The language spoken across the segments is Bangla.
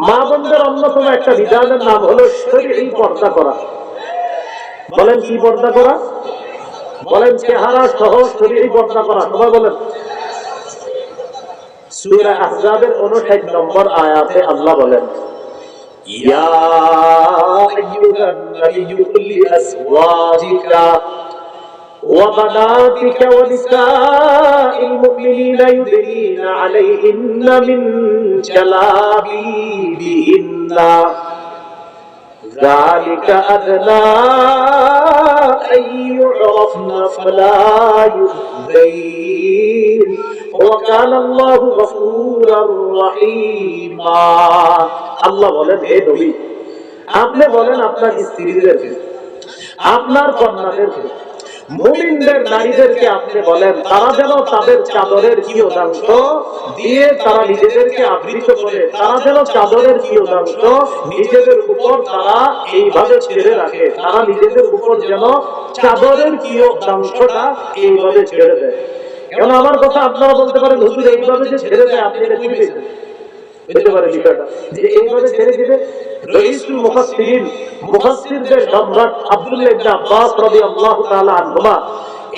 মা বোনদের অন্যতম একটা বিধানের নাম হলো শরীর পর্দা করা। বলেন কি পর্দা করা? বলেন চেহারা সহ শরীর পর্দা করা। সবাই বলেন। সূরা আহজাবের 59 নম্বর আয়াতে আল্লাহ বলেন, ইয়া আইয়ুহান নাবিয়্যু লিআজওয়াজিকা وبناتك ونساء المؤمنين يدنين عليهن من جلابيبهن ذلك أدنى أن يعرفن فلا يؤذين وكان الله غفورا رحيما আল্লাহ বলেন হে নবী আপনি বলেন আপনার স্ত্রীদেরকে আপনার কন্যাদেরকে মুমিনদের নারীদেরকে আপনি বলেন, তারা যেন তাদের চাদরের কিয়দাংশ দিয়ে তারা নিজেদেরকে আবৃত করে, তারা যেন চাদরের কিয়দাংশ নিজেদের উপর তারা এইভাবে ছেড়ে রাখে, তারা নিজেদের উপর যেন চাদরের কি কিয়দাংশটা এইভাবে ছেড়ে দেয়। কেন আমার কথা আপনারা বলতে পারেন, হুজুর, এইভাবে যে ছেড়ে দেয়, আপনি এটা কি পারে বিষয়টা। যে এইভাবে ছেড়ে দিবে রইসুল মুফাসসিরিন মুফাসসিরদের সম্রাট আব্দুল্লাহ ইবনে আব্বাস রাদিয়াল্লাহু তাআলা আনহুমা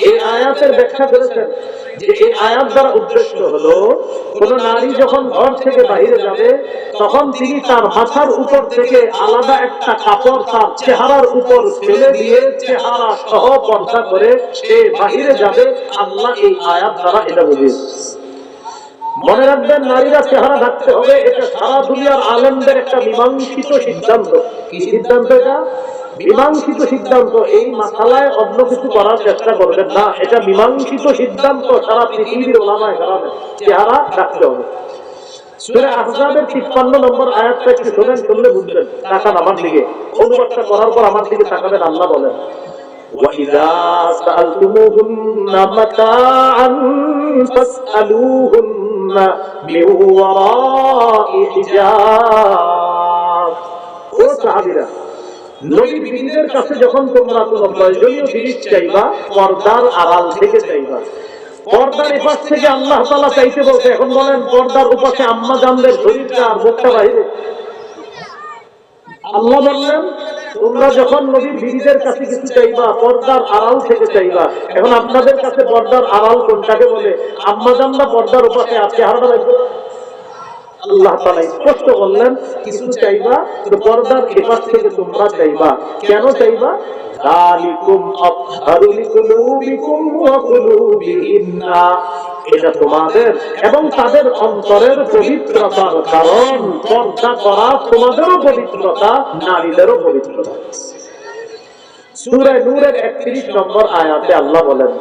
এই আয়াতের ব্যাখ্যা করেছেন যে এই আয়াত দ্বারা উদ্দেশ্য হলো কোন নারী যখন ঘর থেকে বাইরে যাবে তখন তিনি তার মাথার উপর থেকে আলাদা একটা কাপড় তার চেহারার উপর ফেলে দিয়ে চেহারা সহ পর্দা করে সে বাহিরে যাবে। আল্লাহ এই আয়াত দ্বারা এটা বুঝিয়েছে মনে রাখবেন নারীরা চেহারা ঢাকতে হবে এটা সারা দুনিয়ার আলেমদের একটা মীমাংসিত সিদ্ধান্ত কি সিদ্ধান্ত এটা মীমাংসিত সিদ্ধান্ত এই মাথালায় অন্য কিছু করার চেষ্টা করবেন না এটা মীমাংসিত সিদ্ধান্ত সারা পৃথিবীর ওলামায় কারণে চেহারা ঢাকতে হবে সূরা আহজাবের 53 নম্বর আয়াতটা একটু শুনেন শুনলে বুঝবেন তাকান আমার দিকে অনুবাদটা করার পর আমার দিকে তাকাবেন আল্লাহ বলেন وإذا سألتموهن متاعا فاسألوهن من وراء حجاب ও সাহাবীরা নবী বিবিদের কাছে যখন তোমরা কোনো প্রয়োজনীয় জিনিস চাইবা পর্দার আড়াল থেকে চাইবা পর্দার এপাশ থেকে আল্লাহ তাআলা চাইতে বলছে এখন বলেন পর্দার উপাসে আম্মা জানদের শরীরটা আর মুখটা বাইরে আল্লাহ বললেন তোমরা যখন নবীর বিবিদের কাছে কিছু চাইবা পর্দার আড়াল থেকে চাইবা এখন আপনাদের কাছে পর্দার আড়াল কোনটাকে বলে? আম্মাজ আমরা পর্দার উপাসে আছে হারটা লাগবে আল্লাহ তাআলা স্পষ্ট বললেন, কিছু চাইবা তো পর্দার এপাশ থেকে তোমরা চাইবা। কেন চাইবা? এটা তোমাদের এবং তাদের অন্তরের পবিত্রতার কারণ। পর্দা করা তোমাদেরও পবিত্রতা, নারীদেরও পবিত্রতা। সূরা নূরের 31 নম্বর আয়াতে আল্লাহ বলেন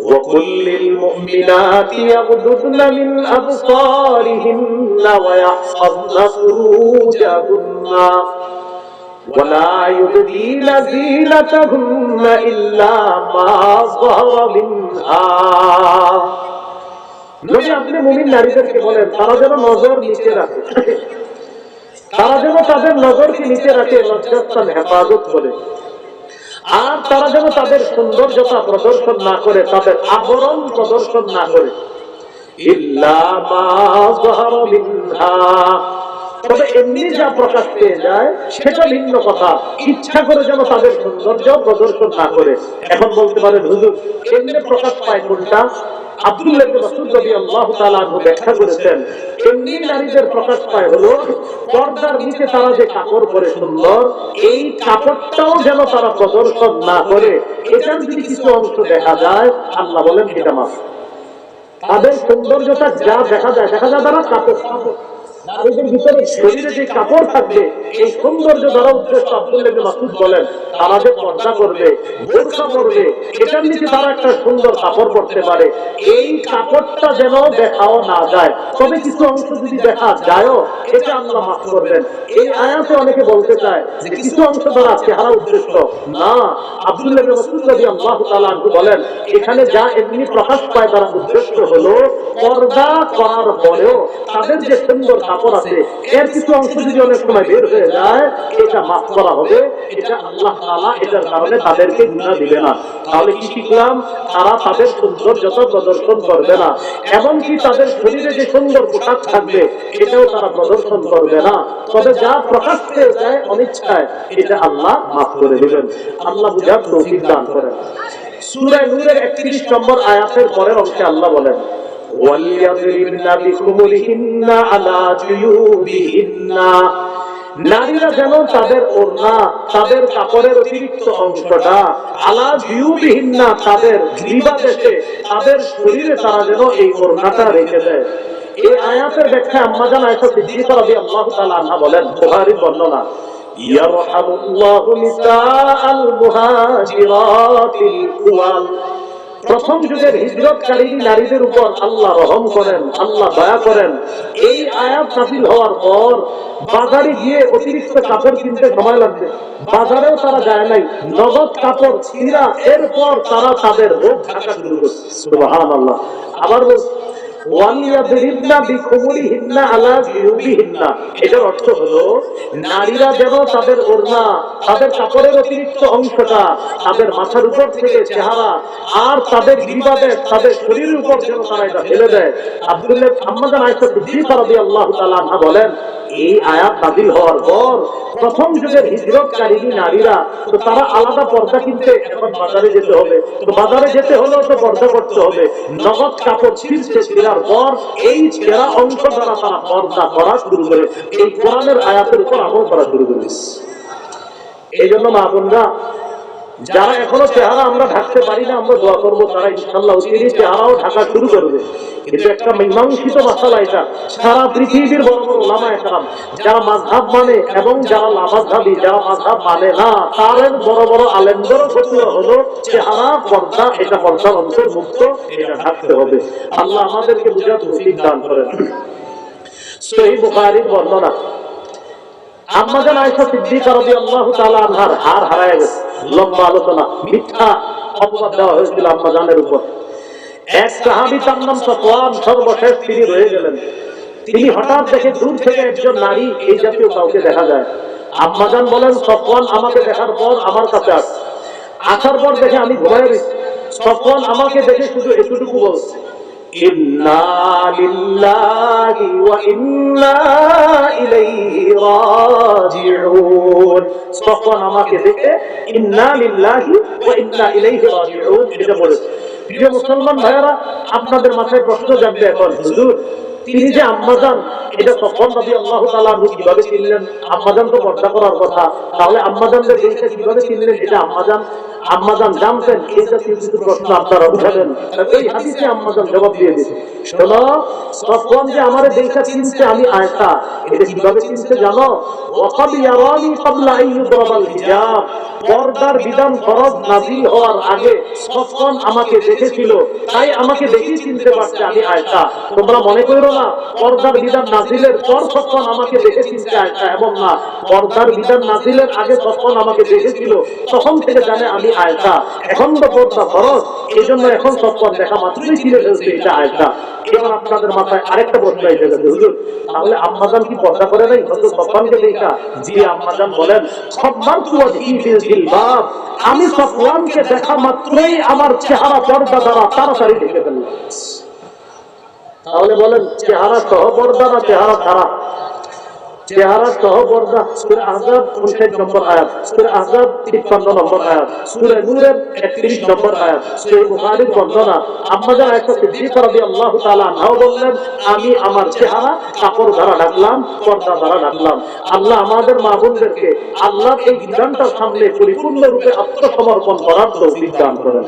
وقل للمؤمنات يغضضن من أبصارهن ويحفظن فروجهن ولا يبدين زينتهن إلا ما ظهر منها নবী আপনি মুমিন নারীদেরকে বলেন তারা যেন নজর নিচে রাখে তারা যেন তাদের নজরকে নিচে রাখে লজ্জাস্থান হেফাজত করে আর তারা যেন তাদের সৌন্দর্যতা প্রদর্শন না করে, তাদের আবরণ প্রদর্শন না করে। তবে এমনি যা প্রকাশ পেয়ে যায়, সেটা ভিন্ন কথা। ইচ্ছা করে যেন তাদের সৌন্দর্য প্রদর্শন না করে। এখন বলতে পারেন, হুজুর, এমনি প্রকাশ পায় কোনটা? এই যেন তারা প্রদর্শন না করে দেখা যায়, আল্লাহ বলেন, এটা তাদের সৌন্দর্যতা যা দেখা যায় দেখা যায় তারা কাপড়। কিছু অংশ অনেকে বলতে চায় কিছু অংশ দ্বারা চেহারা উদ্দেশ্য। না, আব্দুল্লাহ বলেন, এখানে যা এমনি প্রকাশ পায় তারা উদ্দেশ্য হলো, পর্দা করার পরেও তাদের যে সুন্দর কাপড় আছে। এর কিছু অংশ যদি অনেক সময় বের হয়ে যায়, এটা মাফ করা হবে। এটা আল্লাহ তাআলা এটার কারণে তাদেরকে গুনাহ দিবে না। তাহলে কি শিখলাম? তারা তাদের প্রদর্শন করবে না। এমনকি তাদের শরীরে যে সুন্দর পোশাক থাকবে এটাও তারা প্রদর্শন করবে না। তবে যা প্রকাশ পেয়ে যায় অনিচ্ছায়, এটা আল্লাহ মাফ করে দিবেন। আল্লাহ বুঝার তৌফিক দান করেন। সূরা নূরের 31 নম্বর আয়াতের পরের অংশে আল্লাহ বলেন ওয়ালিয়াদরিবনা বিখুমুরিহিন্না আলা জুয়ুবিহিন্না নারীরা যেন তাদের ওড়না, তাদের কাপড়ের অতিরিক্ত অংশটা আলা ভিউবিহীন না তাদের গ্রীবাদেশে তাদের শরীরে তারা যেন এই ওড়নাটা রেখে দেয়। এই আয়াতের ব্যাখ্যায় আম্মা জান আয়সা সিদ্দিকা রবি আল্লাহ তাআলা আনহা বলেন, বুখারীর বর্ণনা, ইয়ারহামুল্লাহু নিসাআল মুহাজিরাতিল কুওয়াল প্রথম যুগের হিজরতকারী নারীদের উপর আল্লাহ রহম করেন, আল্লাহ দয়া করেন। এই আয়াত নাজিল হওয়ার পর বাজারে গিয়ে অতিরিক্ত কাপড় কিনতে সময় লাগবে। বাজারেও তারা যায় নাই। নগদ কাপড় ছিঁড়া, এরপর তারা তাদের রোগ থাকা শুরু করছে। আবার বলছে তারা বলেন, এই আয়াত নাযিল হওয়ার পর প্রথম যুগের হিজরতকারী নারীরা, তো তারা আলাদা পর্দা কিনতে এখন বাজারে যেতে হবে। তো বাজারে যেতে হলেও তো পর্দা করতে হবে। নগদ কাপড় ছিঁড়ছে ছিঁড়ার পর এই ছেঁড়া অংশ দ্বারা তারা পর্দা করা শুরু করে। এই কোরআনের আয়াতের উপর আমল করা শুরু করেছে। এই জন্য মা বোনরা যারা এখনও চেহারা আমরা ঢাকতে পারি না আমরা দোয়া করব তারা ইনশাল্লাহ অচিরেই চেহারাও ঢাকা শুরু করবে কিন্তু একটা মীমাংসিত মাসালা এটা। সারা পৃথিবীর বড় বড় ওলামা একরাম যারা মাঝহাব মানে এবং যারা লামাজহাবি যারা মাঝহাব মানে না তাদের বড় বড় আলেমদেরও ফতুয়া হলো চেহারা পর্দা এটা পর্দার অন্তর্ভুক্ত এটা ঢাকতে হবে। আল্লাহ আমাদেরকে বুঝার তৌফিক দান করেন। সহিহ বুখারীর বর্ণনা। আম্মাজান আয়েশা সিদ্দিকা রাদিয়াল্লাহু তাআলা আনহার হার হারায় গেছে। লম্বা আলোচনা, মিথ্যা অপবাদ দেওয়া হয়েছিল আম্মাজানের উপর। এক সাহাবী তার নাম সর্বশেষ তিনি রয়ে গেলেন। তিনি হঠাৎ দেখে দূর থেকে একজন নারী এই জাতীয় কাউকে দেখা যায়। আম্মাজান বলেন, সফওয়ান আমাকে দেখার পর আমার কাছে আস। আসার পর দেখে আমি রয়েছি সফওয়ান আমাকে দেখে শুধু এতটুকু বলছে। ইন্না লিল্লাহি ওয়া ইন্না লিল্লাহি মুসলমান ভাইয়েরা আপনাদের মাথায় প্রশ্ন জাগবে এখন হুজুর। তিনি যে আম্মাজান, এটা তখন নবী আল্লাহ তাআলা কীভাবে চিনলেন? আম্মাজান তো পর্দা করার কথা। তাহলে আম্মাজানদের এইটা কীভাবে চিনলেন? এটা আম্মাজান। আম্মাজান জানতেন এইটা কিন্তু প্রশ্ন আপনারা উঠালেন। এই হাদিসে আম্মাজান জবাব দিয়ে দিয়েছে। শোনো, তখন যে আমার দেখা চিনছে আমি আয়সা, এটা কীভাবে চিনছে জানো? ওয়াকাদ ইয়ারানি ক্বাবলা আন ইউদরাবাল হিজাব। পর্দার বিধান ফরজ নাজিল হওয়ার আগে তখন আমাকে দেখেছিল। তাই আমাকে দেখেই চিনতে পারছে আমি আয়সা। তোমরা মনে করো না, পর্দার বিধান নাজিলের পর তখন আমাকে দেখে আয়সা এমন না, পর্দার বিধান নাজিলের আগে তখন আমাকে দেখেছিল। তখন থেকে জানে আমি আয়সা এখন তো পর্দা ফরজ এই জন্য এখন তখন দেখা মাত্রই চিনে ফেলছে এটা আয়সা এবার আপনাদের মাথায় আরেকটা প্রশ্ন এসে গেছে, হুজুর। তাহলে আম্মাজান কি পর্দা করে নাই? হয়তো সফওয়ানকে দেখা জি, আম্মাজান বলেন জিলবাব। আমি সফওয়ানকে দেখা মাত্রই আমার চেহারা পর্দা দ্বারা তাড়াতাড়ি ঢেকে ফেললাম। তাহলে বলেন, চেহারা সহ পর্দা না চেহারা ছাড়া চেহারা সহ পর্দা, সূরা 59 নম্বর আয়াত, সূরা 53 নম্বর আয়াত, সূরা নূরের 31 নম্বর আয়াত বুখারীর বর্ণনা। আম্মাজান আয়েশা সিদ্দিকা রাদিয়াল্লাহু তাআলা আনহাও বললেন, আমি আমার চেহারা, কাপড় দ্বারা ঢাকলাম পর্দা দ্বারা ঢাকলাম আল্লাহ আমাদের মা বোনদেরকে আল্লাহর এই বিধানটার সামনে পরিপূর্ণরূপে আত্মসমর্পণ করার তৌফিক দান করেন।